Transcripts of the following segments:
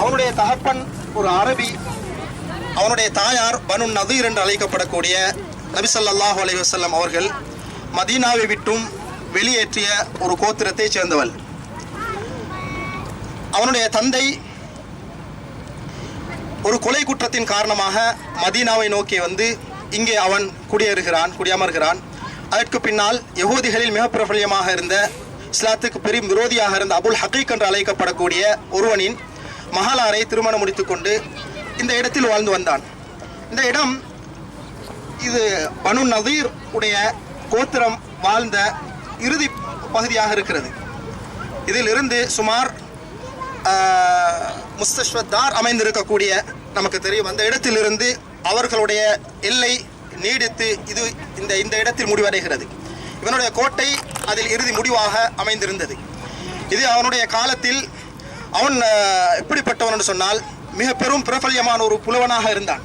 அவனுடைய தகப்பன் ஒரு அரபி. அவனுடைய தாயார் பனு நதீர் என்று அழைக்கப்படக்கூடிய நபிசல்லாஹு அலி வசல்லம் அவர்கள் மதீனாவை விட்டும் வெளியேற்றிய ஒரு கோத்திரத்தைச் சேர்ந்தவள். அவனுடைய தந்தை ஒரு கொலை குற்றத்தின் காரணமாக மதீனாவை நோக்கி வந்து இங்கே அவன் குடியேறுகிறான் குடியமர்கிறான். அதற்கு பின்னால் யகூதிகளில் மிக பிரபலியமாக இருந்த இஸ்லாத்துக்கு பெரும் விரோதியாக இருந்த அபுல் ஹக்கீக் என்று அழைக்கப்படக்கூடிய ஒருவனின் மகாலாரை திருமணம் முடித்துக்கொண்டு இந்த இடத்தில் வாழ்ந்து வந்தான். இந்த இடம் இது பனு நதீர் உடைய கோத்திரம் வாழ்ந்த இறுதி பகுதியாக இருக்கிறது. இதிலிருந்து சுமார் முஸ்தஸ்வத்தார் அமைந்திருக்கக்கூடிய நமக்கு தெரியும். அந்த இடத்திலிருந்து அவர்களுடைய எல்லை நீடித்து இது இந்த இந்த இடத்தில் முடிவடைகிறது. இவனுடைய கோட்டை அதில் இறுதி முடிவாக அமைந்திருந்தது. இது அவனுடைய காலத்தில் அவன் எப்படிப்பட்டவன் என்று சொன்னால் மிக பெரும் பிரபல்யமான ஒரு புலவனாக இருந்தான்.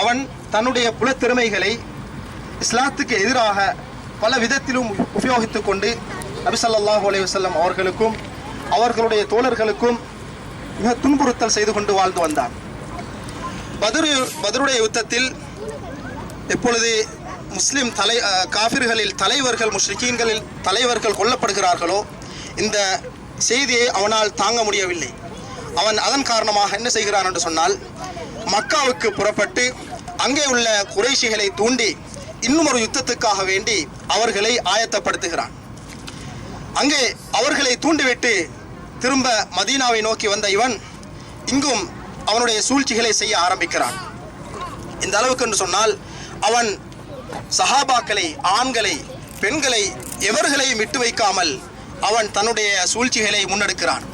அவன் தன்னுடைய புலத்திறமைகளை இஸ்லாத்துக்கு எதிராக பல விதத்திலும் உபயோகித்து கொண்டு நபிசல்லாஹு ஸல்லல்லாஹு அவர்களுக்கும் அவர்களுடைய தோழர்களுக்கும் மிக துன்புறுத்தல் செய்து கொண்டு வாழ்ந்து வந்தான். பதுரு பதருடைய யுத்தத்தில் எப்பொழுது முஸ்லிம் தலை காஃபிர்களில் தலைவர்கள் முஷ்ரிக்கீன்களில் தலைவர்கள் கொல்லப்படுகிறார்களோ இந்த செய்தியை அவனால் தாங்க முடியவில்லை. அவன் அதன் காரணமாக என்ன செய்கிறான் என்று சொன்னால் மக்காவுக்கு புறப்பட்டு அங்கே உள்ள குறைஷிகளை தூண்டி இன்னும் ஒரு யுத்தத்துக்காக வேண்டி அவர்களை ஆயத்தப்படுத்துகிறான். அங்கே அவர்களை தூண்டிவிட்டு திரும்ப மதீனாவை நோக்கி வந்த இவன் இங்கும் அவனுடைய சூழ்ச்சிகளை செய்ய ஆரம்பிக்கிறான். இந்த அளவுக்கு என்று சொன்னால் அவன் சஹாபாக்களை ஆண்களை பெண்களை எவர்களையும் விட்டு வைக்காமல் அவன் தன்னுடைய சூழ்ச்சிகளை முன்னெடுக்கிறான்.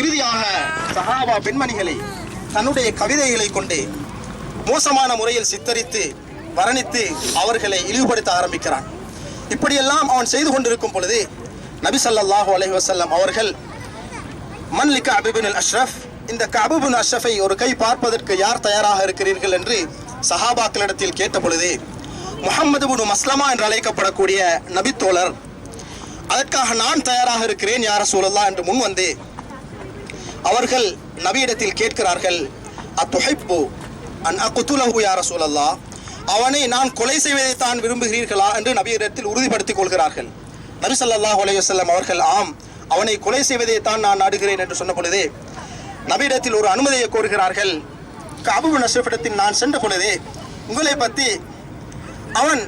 இறுதியாக சஹாபா பெண்மணிகளை தன்னுடைய கவிதைகளை கொண்டு மோசமான முறையில் சித்தரித்து வர்ணித்து அவர்களை இழிவுபடுத்த ஆரம்பிக்கிறான். இப்படியெல்லாம் அவன் செய்து கொண்டிருக்கும் பொழுது நபி சல்லாஹூ அலஹி வசல்லம் அவர்கள் மன்லிகா அபிபின் அஷ்ரஃப்? இந்த கபுபின் அஷ்ரஃபை ஒரு கை பார்ப்பதற்கு யார் தயாராக இருக்கிறீர்கள் என்று சஹாபாக்களிடத்தில் கேட்ட பொழுது முஹம்மது பின் மஸ்லமா என்று அழைக்கப்படக்கூடிய நபித்தோழர் அதற்காக நான் தயாராக இருக்கிறேன் யார சூழல்லா என்று முன் வந்து. அவர்கள் நபியிடத்தில் கேட்கிறார்கள் அத்துஹைப்பு அன் அகுத்துலஹு யார சூழல்லா அவனை நான் கொலை செய்வதை தான் விரும்புகிறீர்களா? என்று நபியிடத்தில் உறுதிப்படுத்திக் கொள்கிறார்கள். நபி ஸல்லல்லாஹு அலைஹி அவர்கள் ஆம் அவனை கொலை செய்வதை தான் நான் நாடுகிறேன் என்று சொன்ன பொழுது நபியிடத்தில் ஒரு அனுமதியை கோருகிறார்கள். கபு நஷ்டத்தின் நான் சென்ற பொழுதே உங்களை பற்றி அவன்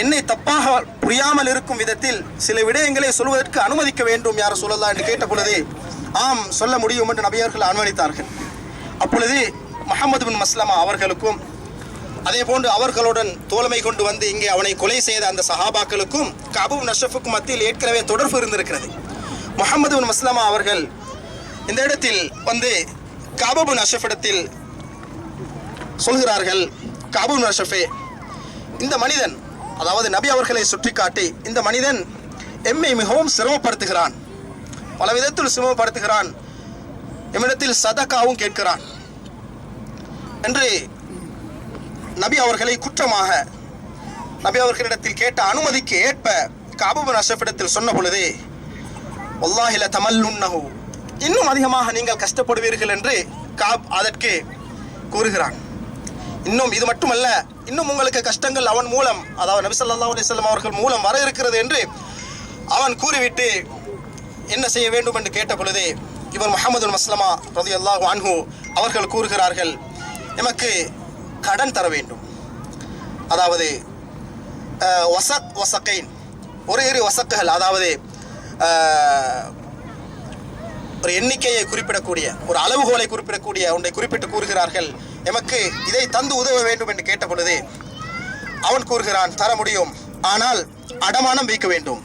என்னை தப்பாக புரியாமல் இருக்கும் விதத்தில் சில விடயங்களை சொல்வதற்கு அனுமதிக்க வேண்டும் யார் சொல்லலாம் என்று கேட்ட பொழுது ஆம் சொல்ல முடியும் என்று நபியர்கள் அனுமதித்தார்கள். அப்பொழுது முகமது பின் மஸ்லமா அவர்களுக்கும் அதே போன்று அவர்களுடன் தோழமை கொண்டு வந்து இங்கே அவனை கொலை செய்த அந்த சஹாபாக்களுக்கும் கபு நஷஃபுக்கும் மத்தியில் ஏற்கனவே தொடர்பு இருந்திருக்கிறது. முகமது பின் மஸ்லமா அவர்கள் இந்த இடத்தில் வந்து கபு நஷஃப் இடத்தில் சொல்கிறார்கள் கபு நஷஃபே இந்த மனிதன் அதாவது நபி அவர்களை சுட்டிக்காட்டி இந்த மனிதன் எம்மை மிகவும் சிரமப்படுத்துகிறான். பல விதத்தில் சிரமப்படுத்துகிறான். எம்மிடத்தில் சதக்காவும் கேட்கிறான். என்று நபி அவர்களை குற்றமாக நபி அவர்களிடத்தில் கேட்ட அனுமதிக்கு ஏற்ப காபுபன் அஷஃபிடத்தில் சொன்ன பொழுது ஒல்லாஹில தமல்லுன்னஹு இன்னும் அதிகமாக நீங்கள் கஷ்டப்படுவீர்கள் என்று காப் அதற்கு கூறுகிறான். இன்னும் இது மட்டுமல்ல இன்னும் உங்களுக்கு கஷ்டங்கள் அவன் மூலம் அதாவது நபி ஸல்லல்லாஹு அலைஹி அவர்கள் மூலம் வர இருக்கிறது என்று அவன் கூறிவிட்டு என்ன செய்ய வேண்டும் என்று கேட்ட பொழுது இவர் முகமது மஸ்லமா ரலியல்லாஹு அன்ஹு அவர்கள் கூறுகிறார்கள் எமக்கு கடன் தர வேண்டும். அதாவது ஒசக் ஒசக்கைன் ஒரே இரு ஒசக்குகள் அதாவது ஒரு எண்ணிக்கையை குறிப்பிடக்கூடிய ஒரு அளவுகோலை குறிப்பிடக்கூடிய ஒன்றை குறிப்பிட்டு கூறுகிறார்கள். எமக்கு இதை தந்து உதவ வேண்டும் என்று கேட்ட பொழுது அவன் கூறுகிறான் தர முடியும். ஆனால் அடமானம் வைக்க வேண்டும்.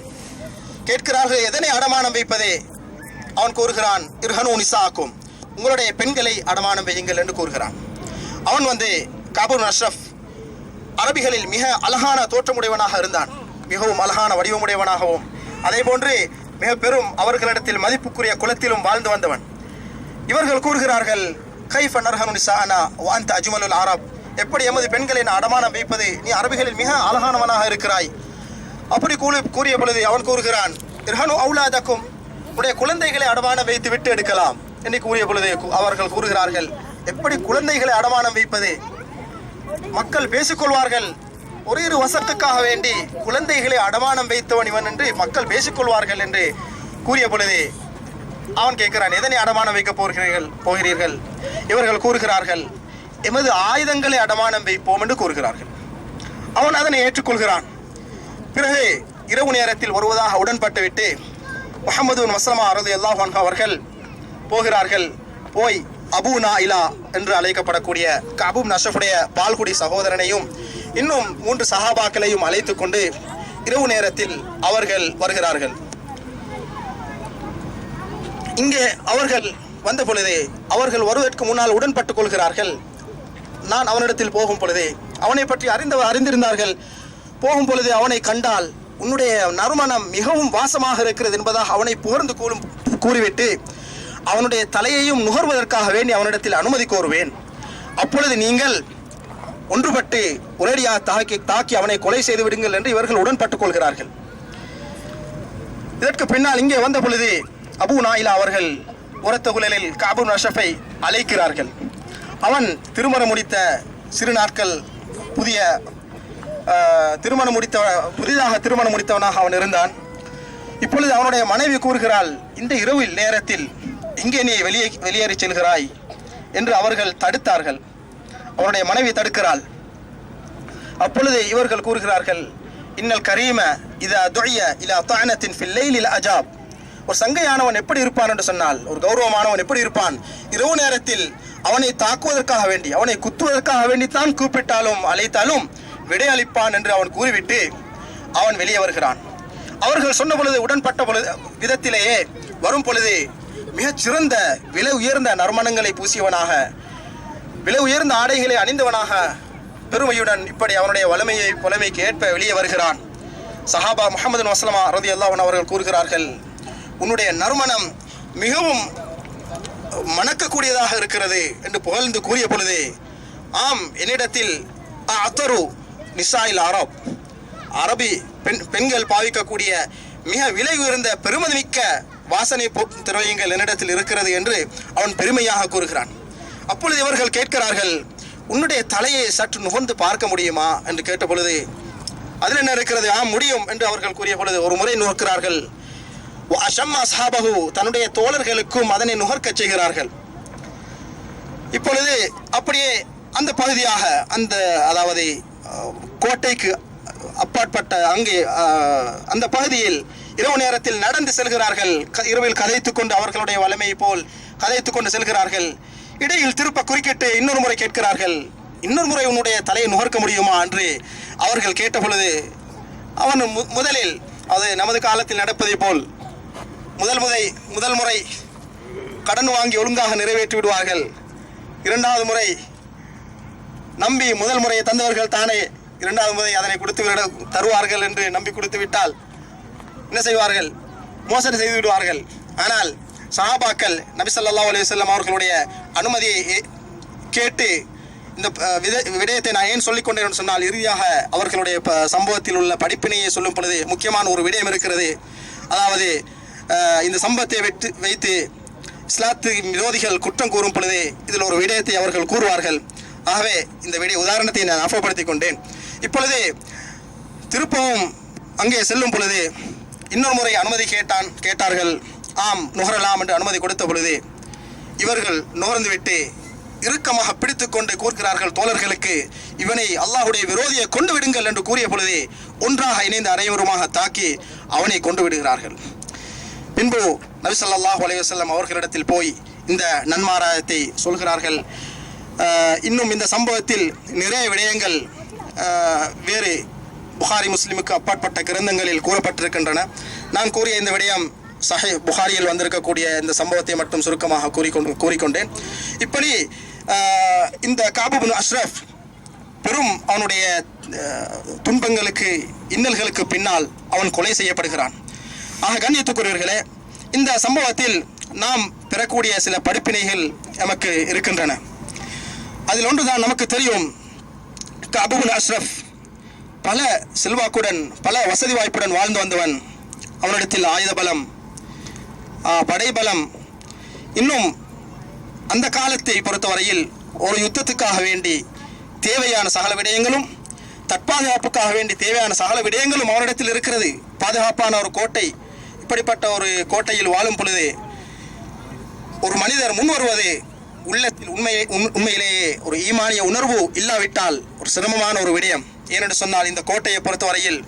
கேட்கிறார்கள் எதனை அடமானம் வைப்பதே? அவன் கூறுகிறான் இர்ஹனு நிசாக்கும். உங்களுடைய பெண்களை அடமானம் வையுங்கள் என்று கூறுகிறான். அவன் வந்து காபூர் அஷ்ரஃப் அரபிகளில் மிக அழகான தோற்றமுடையவனாக இருந்தான். மிகவும் அழகான வடிவமுடையவனாகவும் அதே போன்று மிக பெரும் அவர்களிடத்தில் மதிப்புக்குரிய குலத்திலும் வாழ்ந்து வந்தவன். இவர்கள் கூறுகிறார்கள் கைஃப நர்ஹனு நிசானா வாந்த அஜ்மலுல் ஆரப் எப்படி எமது பெண்களை நான் அடமானம் வைப்பது? நீ அரபிகளில் மிக அழகானவனாக இருக்கிறாய். அப்படி கூலி கூறிய பொழுது அவன் கூறுகிறான் இர்ஹனு அவுலாதக்கும் உடைய குழந்தைகளை அடமானம் வைத்து விட்டு எடுக்கலாம். என்று கூறிய பொழுது அவர்கள் கூறுகிறார்கள் எப்படி குழந்தைகளை அடமானம் வைப்பது? மக்கள் பேசிக்கொள்வார்கள் ஒரே ஒரு வசத்துக்காக வேண்டி குழந்தைகளை அடமானம் வைத்தவன் இவன் என்று மக்கள் பேசிக்கொள்வார்கள் என்று கூறிய பொழுது அவன் கேட்கிறான் எதனை அடமானம் வைக்க போகிறீர்கள்? போகிறீர்கள்? இவர்கள் கூறுகிறார்கள் எமது ஆயுதங்களை அடமானம் வைப்போம் என்று கூறுகிறார்கள். அவன் அதனை ஏற்றுக்கொள்கிறான். பிறகு இரவு நேரத்தில் வருவதாக உடன்பட்டுவிட்டு முகமது மஸ்லமா அரது அல்லாஹ் அவர்கள் போகிறார்கள். போய் அபு நாயிலா என்று அழைக்கப்படக்கூடிய கபு நஷஃபுடைய பால்குடி சகோதரனையும் இன்னும் மூன்று சஹாபாக்களையும் அழைத்து கொண்டு இரவு நேரத்தில் அவர்கள் வருகிறார்கள். இங்கே அவர்கள் வந்த பொழுதே அவர்கள் வருவதற்கு முன்னால் உடன்பட்டுக் கொள்கிறார்கள். நான் அவனிடத்தில் போகும் பொழுதே அவனை பற்றி அறிந்த அறிந்திருந்தார்கள். போகும் பொழுது அவனை கண்டால் உன்னுடைய நறுமணம் மிகவும் வாசமாக இருக்கிறது என்பதாக அவனை புகழ்ந்து கூறும் கூறிவிட்டு அவனுடைய தலையையும் நுகர்வதற்காக வேண்டி அவனிடத்தில் அனுமதி கோருவேன். அப்பொழுது நீங்கள் ஒன்றுபட்டு ஒரேடியாக தாக்கி தாக்கி அவனை கொலை செய்து விடுங்கள் என்று இவர்கள் உடன்பட்டுக் கொள்கிறார்கள். இதற்கு பின்னால் இங்கே வந்த பொழுது அபு நாயிலா அவர்கள் உரத்த குழலில் காபு நஷஃபை அழைக்கிறார்கள். அவன் திருமணம் முடித்த சிறு நாட்கள் புதிய திருமணம் முடித்த புதிதாக திருமணம் முடித்தவனாக அவன் இருந்தான். இப்பொழுது அவனுடைய மனைவி கூறுகிறாள் இந்த இரவில் நேரத்தில் இங்கே நீ வெளியே வெளியேறி செல்கிறாய் என்று அவர்கள் தடுத்தார்கள். அவனுடைய மனைவி தடுக்கிறாள். அப்பொழுது இவர்கள் கூறுகிறார்கள் இன்னல் கரீம இதா துய்ய இலா தானத்தின் ஃபில்லைலில் அஜாப். ஒரு சங்கையானவன் எப்படி இருப்பான் என்று சொன்னால் ஒரு கௌரவமானவன் எப்படி இருப்பான்? இரவு நேரத்தில் அவனை தாக்குவதற்காக வேண்டி அவனை குத்துவதற்காக வேண்டி தான் கூப்பிட்டாலும் அழைத்தாலும் விடையளிப்பான் என்று அவன் கூறிவிட்டு அவன் வெளியே வருகிறான். அவர்கள் சொன்ன பொழுது உடன்பட்ட பொழுது விதத்திலேயே வரும் பொழுது மிகச் சிறந்த விலை உயர்ந்த நறுமணங்களை பூசியவனாக விலை உயர்ந்த ஆடைகளை அணிந்தவனாக பெருமையுடன் இப்படி அவனுடைய வலிமையை புலமைக்கு ஏற்ப வெளியே வருகிறான். சஹாபா முகமது வசலமா ரதி அல்லாஹன் அவர்கள் கூறுகிறார்கள் உன்னுடைய நறுமணம் மிகவும் மணக்கக்கூடியதாக இருக்கிறது என்று புகழ்ந்து கூறிய பொழுது ஆம் என்னிடத்தில் அத்தரு நிசாயில் அரப் அரபி பெண் பெண்கள் பாவிக்கக்கூடிய மிக விலை உயர்ந்த பெருமதிமிக்க வாசனை பொ- திரவியங்கள் என்னிடத்தில் இருக்கிறது என்று அவன் பெருமையாக கூறுகிறான். அப்பொழுது இவர்கள் கேட்கிறார்கள் உன்னுடைய தலையை சற்று நுகர்ந்து பார்க்க முடியுமா? என்று கேட்ட பொழுது அதில் என்ன இருக்கிறது? ஆம் முடியும் என்று அவர்கள் கூறிய பொழுது ஒரு முறை நுகர்க்கிறார்கள் அஷம் அஸ்ஹாபகு தன்னுடைய தோழர்களுக்கும் அதனை நுகர்க்கச் செய்கிறார்கள். இப்பொழுது அப்படியே அந்த பகுதியாக அந்த அதாவது கோட்டைக்கு அப்பாற்பட்ட அங்கே அந்த பகுதியில் இரவு நேரத்தில் நடந்து செல்கிறார்கள். க- இரவில் கதைத்துக் கொண்டு அவர்களுடைய வலிமையை போல் கதைத்துக் கொண்டு செல்கிறார்கள். இடையில் திருப்ப குறுக்கிட்டு இன்னொரு முறை கேட்கிறார்கள். இன்னொரு முறை உன்னுடைய தலையை நுகர்க்க முடியுமா என்று அவர்கள் கேட்ட பொழுது அவன் மு- முதலில் அது நமது காலத்தில் நடப்பதை போல் முதல் முறை முதல் முறை கடன் வாங்கி ஒழுங்காக நிறைவேற்றி விடுவார்கள். இரண்டாவது முறை நம்பி முதல் முறையை தந்தவர்கள் தானே இரண்டாவது முறை அதனை கொடுத்து விட தருவார்கள் என்று நம்பி கொடுத்து விட்டால் என்ன செய்வார்கள்? மோசடி செய்து விடுவார்கள். ஆனால் சஹாபாக்கள் நபிசல்லா அலுவலம் அவர்களுடைய அனுமதியை கேட்டு இந்த வித விடயத்தை நான் ஏன் சொல்லிக்கொண்டேன் என்று சொன்னால் இறுதியாக அவர்களுடைய சம்பவத்தில் உள்ள படிப்பினையை சொல்லும் பொழுது முக்கியமான ஒரு விடயம் இருக்கிறது. அதாவது இந்த சம்பவத்தை வைத்து வைத்து இஸ்லாத்து விரோதிகள் குற்றம் கூறும் பொழுது இதில் ஒரு விடயத்தை அவர்கள் கூறுவார்கள். ஆகவே இந்த விடய உதாரணத்தை நான் ஞாபகப்படுத்திக் கொண்டேன். இப்பொழுது திருப்பவும் அங்கே செல்லும் பொழுது இன்னொரு முறை அனுமதி கேட்டான் கேட்டார்கள். ஆம் நுகரலாம் என்று அனுமதி கொடுத்த பொழுது இவர்கள் நுகர்ந்துவிட்டு இறுக்கமாக பிடித்துக்கொண்டு கூறுகிறார்கள் தோழர்களுக்கு இவனை அல்லாஹுடைய விரோதியை கொண்டு விடுங்கள் என்று கூறிய பொழுது ஒன்றாக இணைந்து அனைவருமாக தாக்கி அவனை கொண்டு விடுகிறார்கள். பின்பு நபிசல்லாஹ் ஸல்லல்லாஹு அவர்களிடத்தில் போய் இந்த நன்மாராயத்தை சொல்கிறார்கள். இன்னும் இந்த சம்பவத்தில் நிறைய விடயங்கள் வேறு புகாரி முஸ்லிமுக்கு அப்பாற்பட்ட கிரந்தங்களில் கூறப்பட்டிருக்கின்றன. நான் கூறிய இந்த விடயம் சஹை புகாரியில் வந்திருக்கக்கூடிய இந்த சம்பவத்தை மட்டும் சுருக்கமாக கூறிக்கொண்டு கூறிக்கொண்டேன். இப்படி இந்த காபுபின் அஷ்ரஃப் பெரும் அவனுடைய துன்பங்களுக்கு இன்னல்களுக்கு பின்னால் அவன் கொலை செய்யப்படுகிறான். ஆக கண்ணியத்துக்குரியவர்களே இந்த சம்பவத்தில் நாம் பெறக்கூடிய சில படிப்பினைகள் நமக்கு இருக்கின்றன. அதில் ஒன்றுதான் நமக்கு தெரியும். அபுல் அஷ்ரஃப் பல செல்வாக்குடன் பல வசதி வாய்ப்புடன் வாழ்ந்து வந்தவன். அவனிடத்தில் ஆயுத பலம் ஆ, படைபலம். இன்னும் அந்த காலத்தை பொறுத்தவரையில் ஒரு யுத்தத்துக்காக வேண்டி தேவையான சகல விடயங்களும் தற்பாதுகாப்புக்காக வேண்டி தேவையான சகல விடயங்களும் அவரிடத்தில் இருக்கிறது. பாதுகாப்பான ஒரு கோட்டை இப்படிப்பட்ட ஒரு கோட்டையில் வாழும் பொழுது ஒரு மனிதர் முன் வருவது உள்ளத்தில் உண்மையை உண்- உண்மையிலேயே ஒரு ஈமானிய உணர்வு இல்லாவிட்டால் ஒரு சிரமமான ஒரு விடயம். ஏனென்று சொன்னால் இந்த கோட்டையை பொறுத்தவரையில்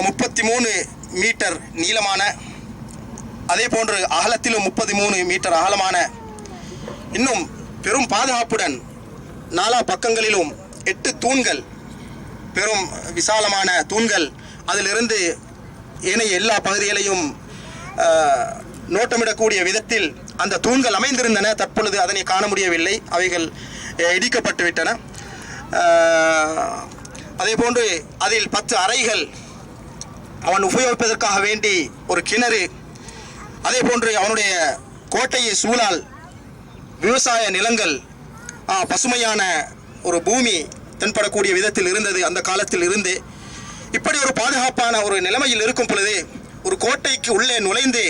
முப்பத்தி மூணு மீட்டர் நீளமான அதே போன்று அகலத்திலும் முப்பத்தி மூணு மீட்டர் அகலமான இன்னும் பெரும் பாதுகாப்புடன் நாலா பக்கங்களிலும் எட்டு தூண்கள் பெரும் விசாலமான தூண்கள் அதிலிருந்து ஏனைய எல்லா பகுதிகளையும் நோட்டமிடக்கூடிய விதத்தில் அந்த தூண்கள் அமைந்திருந்தன. தற்பொழுது அதனை காண முடியவில்லை. அவைகள் இடிக்கப்பட்டுவிட்டன. அதே போன்று அதில் பத்து அறைகள் அவன் உபயோகிப்பதற்காக வேண்டி ஒரு கிணறு அதே போன்று அவனுடைய கோட்டையை சூழால் விவசாய நிலங்கள் பசுமையான ஒரு பூமி தென்படக்கூடிய விதத்தில் இருந்தது. அந்த காலத்தில் இருந்தே இப்படி ஒரு பாதுகாப்பான ஒரு நிலைமையில் இருக்கும் பொழுது ஒரு கோட்டைக்கு உள்ளே நுழைந்து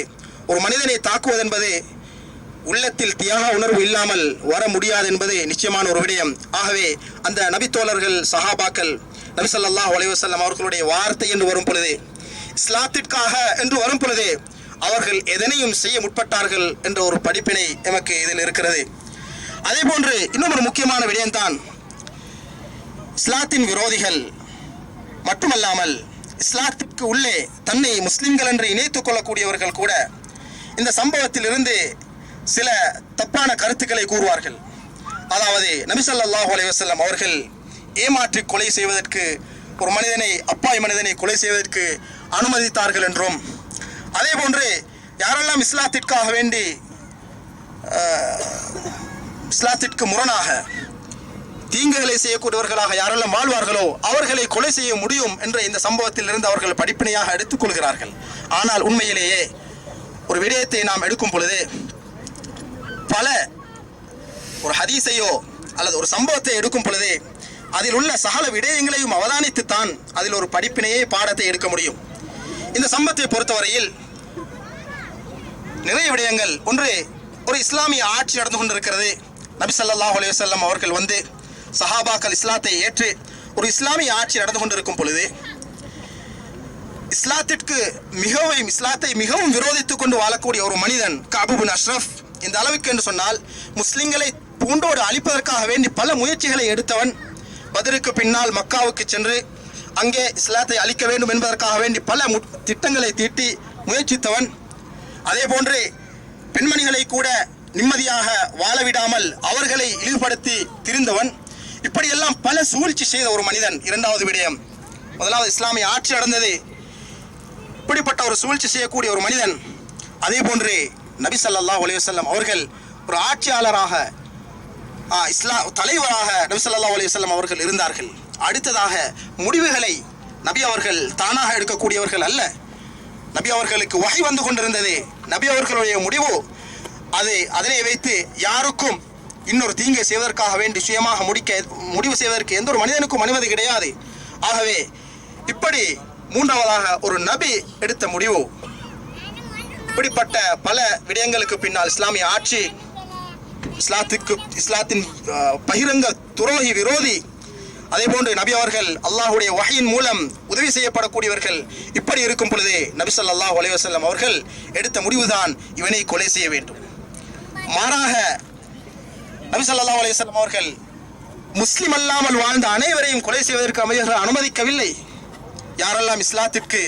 ஒரு மனிதனை தாக்குவதென்பது உள்ளத்தில் தியாக உணர்வு இல்லாமல் வர முடியாது என்பது நிச்சயமான ஒரு விடயம். ஆகவே அந்த நபித்தோழர்கள் சஹாபாக்கள் நபிசல்லாஹ் ஸல்லல்லாஹு அவர்களுடைய வார்த்தை என்று வரும் பொழுது இஸ்லாத்திற்காக என்று வரும் பொழுது அவர்கள் எதனையும் செய்ய முற்பட்டார்கள் என்ற ஒரு படிப்பினை எமக்கு இதில் இருக்கிறது. அதே போன்று இன்னும் ஒரு முக்கியமான விடயம்தான் இஸ்லாத்தின் விரோதிகள். மட்டுமல்லாமல் இஸ்லாத்திற்கு உள்ளே தன்னை முஸ்லிம்கள் என்று இணைத்துக் கொள்ளக்கூடியவர்கள் கூட இந்த சம்பவத்திலிருந்து சில தப்பான கருத்துக்களை கூறுவார்கள். அதாவது நபிசல்லாஹு அலைவசல்லம் அவர்கள் ஏமாற்றி கொலை செய்வதற்கு ஒரு மனிதனை அப்பாய் மனிதனை கொலை செய்வதற்கு அனுமதித்தார்கள் என்றும் அதே போன்று யாரெல்லாம் இஸ்லாத்திற்காக வேண்டி இஸ்லாத்திற்கு முரணாக தீங்குகளை செய்யக்கூடியவர்களாக யாரெல்லாம் வாழ்வார்களோ அவர்களை கொலை செய்ய முடியும் என்ற இந்த சம்பவத்தில் இருந்து அவர்கள் படிப்பினையாக எடுத்துக்கொள்கிறார்கள் ஆனால் உண்மையிலேயே ஒரு விடயத்தை நாம் எடுக்கும் பொழுது பல ஒரு ஹதீஸையோ அல்லது ஒரு சம்பவத்தை எடுக்கும் பொழுது அதில் உள்ள சகல விடயங்களையும் அவதானித்துத்தான் அதில் ஒரு படிப்பினையே பாடத்தை எடுக்க முடியும். இந்த சம்பவத்தை பொறுத்தவரையில் நிறைய விடயங்கள். ஒன்று ஒரு இஸ்லாமிய ஆட்சி நடந்து கொண்டிருக்கிறது. நபி சல்லாஹ் அலைஹி அவர்கள் வந்து சஹாபாக்கள் இஸ்லாத்தை ஏற்று ஒரு இஸ்லாமிய ஆட்சி நடந்து கொண்டிருக்கும் பொழுது இஸ்லாத்திற்கு மிகவும் இஸ்லாத்தை மிகவும் விரோதித்துக் கொண்டு வாழக்கூடிய ஒரு மனிதன் கபுபின் அஷ்ரஃப் இந்த அளவுக்கு என்று சொன்னால் முஸ்லிம்களை பூண்டோடு அழிப்பதற்காக வேண்டி பல முயற்சிகளை எடுத்தவன் பதிலுக்கு பின்னால் மக்காவுக்கு சென்று அங்கே இஸ்லாத்தை அழிக்க வேண்டும் என்பதற்காக வேண்டி பல மு- திட்டங்களை தீட்டி முயற்சித்தவன். அதே போன்று பெண்மணிகளை கூட நிம்மதியாக வாழ விடாமல் அவர்களை இழிவுபடுத்தி திரிந்தவன். இப்படியெல்லாம் பல சூழ்ச்சி செய்த ஒரு மனிதன் இரண்டாவது விடயம். முதலாவது இஸ்லாமிய ஆட்சி நடந்தது. இப்படிப்பட்ட ஒரு சூழ்ச்சி செய்யக்கூடிய ஒரு மனிதன் அதே போன்று நபி சல்லா அலையுசல்லம் அவர்கள் ஒரு ஆட்சியாளராக இஸ்லா தலைவராக நபி சல்லா அலையுசல்லம் அவர்கள் இருந்தார்கள். அடுத்ததாக முடிவுகளை நபி அவர்கள் தானாக எடுக்கக்கூடியவர்கள் அல்ல. நபி அவர்களுக்கு வகை வந்து கொண்டிருந்தது. நபி அவர்களுடைய முடிவு அது அதனை வைத்து யாருக்கும் இன்னொரு தீங்கை செய்வதற்காக வேண்டி சுயமாக முடிக்க முடிவு செய்வதற்கு எந்த ஒரு மனிதனுக்கும் அனுமதி கிடையாது. ஆகவே இப்படி மூன்றாவதாக ஒரு நபி எடுத்த முடிவு. இப்படிப்பட்ட பல விடயங்களுக்கு பின்னால் இஸ்லாமிய ஆட்சி இஸ்லாத்துக்கு இஸ்லாத்தின் பகிரங்க துரோகி விரோதி. அதே போன்று நபி அவர்கள் அல்லாஹுடைய வகையின் மூலம் உதவி செய்யப்படக்கூடியவர்கள் இப்படி இருக்கும் பொழுது நபி அல்லாஹ் அலைவசல்லம் அவர்கள் எடுத்த முடிவுதான் இவனை கொலை செய்ய வேண்டும். மாறாக நபிசல்லா அலையம் அவர்கள் முஸ்லிம் அல்லாமல் வாழ்ந்த அனைவரையும் கொலை செய்வதற்கு அமைச்சர்கள் அனுமதிக்கவில்லை. யாரெல்லாம் இஸ்லாத்திற்கு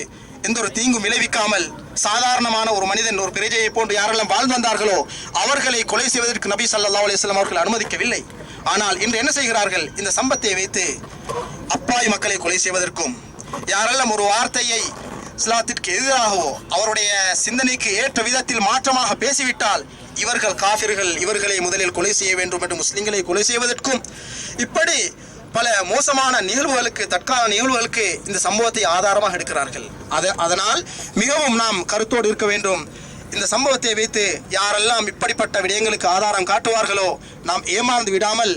எந்த ஒரு தீங்கும் விளைவிக்காமல் சாதாரணமான ஒரு மனிதன் ஒரு பிரஜையை போன்று யாரெல்லாம் வாழ்ந்து வந்தார்களோ அவர்களை கொலை செய்வதற்கு நபி சல்லா அலைஹி அவர்கள் அனுமதிக்கவில்லை. ஆனால் இன்று என்ன செய்கிறார்கள்? இந்த சம்பத்தை வைத்து அப்பாய் மக்களை கொலை செய்வதற்கும் யாரெல்லாம் ஒரு வார்த்தையை இஸ்லாத்திற்கு எதிராகவோ அவருடைய சிந்தனைக்கு ஏற்ற விதத்தில் மாற்றமாக பேசிவிட்டால் இவர்கள் காஃபிர்கள் இவர்களை முதலில் கொலை செய்ய வேண்டும் என்று முஸ்லிம்களை கொலை செய்வதற்கும் இப்படி பல மோசமான நிகழ்வுகளுக்கு தற்கால நிகழ்வுகளுக்கு இந்த சம்பவத்தை ஆதாரமாக எடுக்கிறார்கள். அது அதனால் மிகவும் நாம் கருத்தோடு இருக்க வேண்டும். இந்த சம்பவத்தை வைத்து யாரெல்லாம் இப்படிப்பட்ட விடயங்களுக்கு ஆதாரம் காட்டுவார்களோ நாம் ஏமாந்து விடாமல்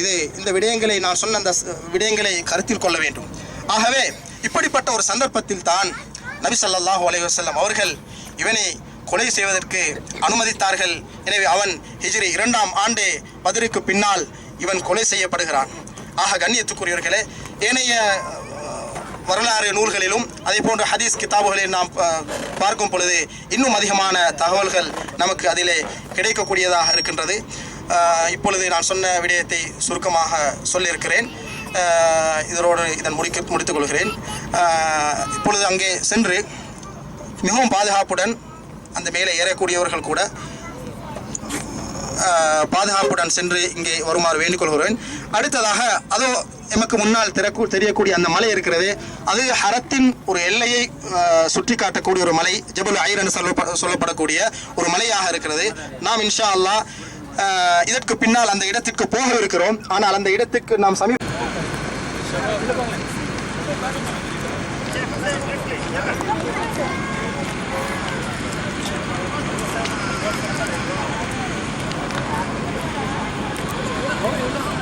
இது இந்த விடயங்களை நான் சொன்ன அந்த விடயங்களை கருத்தில் கொள்ள வேண்டும். ஆகவே இப்படிப்பட்ட ஒரு சந்தர்ப்பத்தில் தான் நபி சல்லாஹூ அலைவசல்லம் அவர்கள் இவனை கொலை செய்வதற்கு அனுமதித்தார்கள். எனவே அவன் ஹிஜ்ரி இரண்டாம் ஆண்டே பதிலுக்கு பின்னால் இவன் கொலை செய்யப்படுகிறான். ஆக கண்ணியத்துக்குரியவர்களே ஏனைய வரலாறு நூல்களிலும் அதே போன்ற ஹதீஸ் கிதாபுகளில் நாம் பார்க்கும் பொழுது இன்னும் அதிகமான தகவல்கள் நமக்கு அதிலே கிடைக்கக்கூடியதாக இருக்கின்றது. இப்பொழுது நான் சொன்ன விடயத்தை சுருக்கமாக சொல்லியிருக்கிறேன். இதனோடு இதன் முடிக்க முடித்துக் கொள்கிறேன். இப்பொழுது அங்கே சென்று மிகவும் பாதுகாப்புடன் அந்த மேலே ஏறக்கூடியவர்கள் கூட பாதுகாப்புடன் சென்று இங்கே வருமாறு வேண்டுகொள்கிறேன் அடுத்ததாக அதோ எமக்கு முன்னால் திறக்கு தெரியக்கூடிய அந்த மலை இருக்கிறது. அது ஹரத்தின் ஒரு எல்லையை சுற்றி காட்டக்கூடிய ஒரு மலை ஜபுல் ஐரன் சொல்ல சொல்லப்படக்கூடிய ஒரு மலையாக இருக்கிறது. நாம் இன்ஷா அல்லாஹ் இதற்கு பின்னால் அந்த இடத்திற்கு போக இருக்கிறோம் ஆனால் அந்த இடத்துக்கு நாம் சமீப 好，有的好。